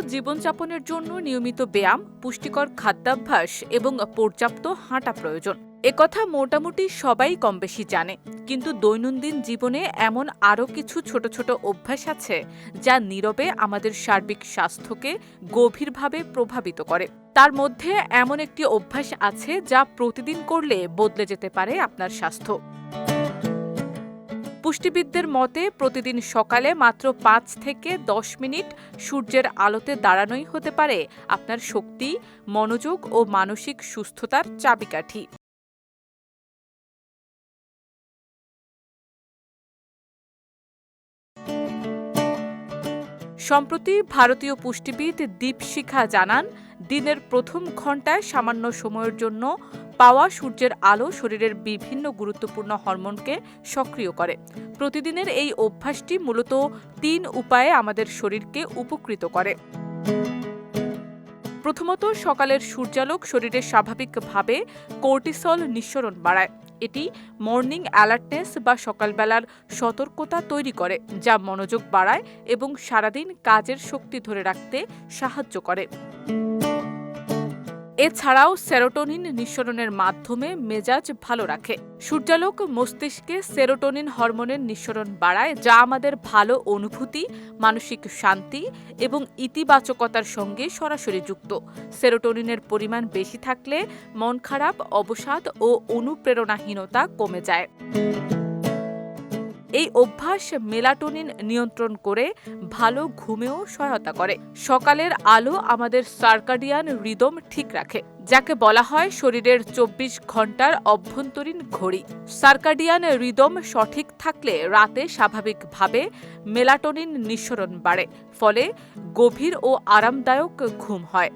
জীবনযাপনের জন্য নিয়মিত ব্যায়াম, পুষ্টিকর খাদ্যাভ্যাস এবং পর্যাপ্ত হাঁটা প্রয়োজন। একথা মোটামুটি সবাই কম বেশি জানে। কিন্তু দৈনন্দিন জীবনে এমন আরও কিছু ছোট ছোট অভ্যাস আছে যা নীরবে আমাদের সার্বিক স্বাস্থ্যকে গভীরভাবে প্রভাবিত করে। তার মধ্যে এমন একটি অভ্যাস আছে যা প্রতিদিন করলে বদলে যেতে পারে আপনার স্বাস্থ্য। পুষ্টিবিদদের মতে, প্রতিদিন সকালে মাত্র পাঁচ থেকে দশ মিনিট সূর্যের আলোতে দাঁড়ানোই হতে পারে আপনার শক্তি, মনোযোগ ও মানসিক সুস্থতার চাবিকাঠি। সম্প্রতি ভারতীয় পুষ্টিবিদ দীপশিখা জানান, দিনের প্রথম ঘন্টায় সামান্য সময়ের জন্য পাওয়া সূর্যের আলো শরীরের বিভিন্ন গুরুত্বপূর্ণ হরমোনকে সক্রিয় করে। প্রতিদিনের এই অভ্যাসটি মূলত তিন উপায়ে আমাদের শরীরকে উপকৃত করে। প্রথমত, সকালের সূর্যালোক শরীরে স্বাভাবিকভাবে কোর্টিসল নিঃসরণ বাড়ায়। এটি মর্নিং অ্যালার্টনেস বা সকালবেলার সতর্কতা তৈরি করে, যা মনোযোগ বাড়ায় এবং সারাদিন কাজের শক্তি ধরে রাখতে সাহায্য করে। এছাড়াও সেরোটোনিন নিঃসরণের মাধ্যমে মেজাজ ভালো রাখে। সূর্যালোক মস্তিষ্কে সেরোটোনিন হরমোনের নিঃসরণ বাড়ায়, যা আমাদের ভালো অনুভূতি, মানসিক শান্তি এবং ইতিবাচকতার সঙ্গে সরাসরি যুক্ত। সেরোটোনিনের পরিমাণ বেশি থাকলে মন খারাপ, অবসাদ ও অনুপ্রেরণাহীনতা কমে যায়। এই অভ্যাস মেলাটোনিন নিয়ন্ত্রণ করে ভালো ঘুমেও সহায়তা করে। সকালের আলো আমাদের সার্কাডিয়ান রিদম ঠিক রাখে, যাকে বলা হয় শরীরের চব্বিশ ঘণ্টার অভ্যন্তরীণ ঘড়ি। সার্কাডিয়ান রিদম সঠিক থাকলে রাতে স্বাভাবিকভাবে মেলাটোনিন নিঃসরণ বাড়ে, ফলে গভীর ও আরামদায়ক ঘুম হয়।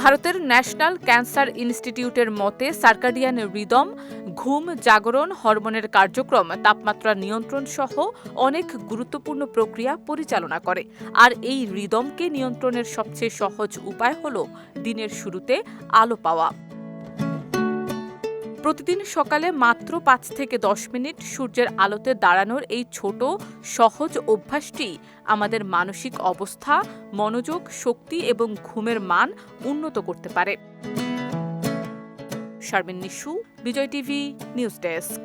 ভারতের ন্যাশনাল ক্যান্সার ইনস্টিটিউটের মতে, সার্কাডিয়ান রিদম ঘুম জাগরণ হরমোনের কার্যক্রম, তাপমাত্রা নিয়ন্ত্রণ সহ অনেক গুরুত্বপূর্ণ প্রক্রিয়া পরিচালনা করে। আর এই রিদমকে নিয়ন্ত্রণের সবচেয়ে সহজ উপায় হল দিনের শুরুতে আলো পাওয়া। প্রতিদিন সকালে মাত্র পাঁচ থেকে দশ মিনিট সূর্যের আলোতে দাঁড়ানোর এই ছোট, সহজ অভ্যাসটি আমাদের মানসিক অবস্থা, মনোযোগ, শক্তি এবং ঘুমের মান উন্নত করতে পারে। Sharmin Nishu, Bijoy TV, news desk.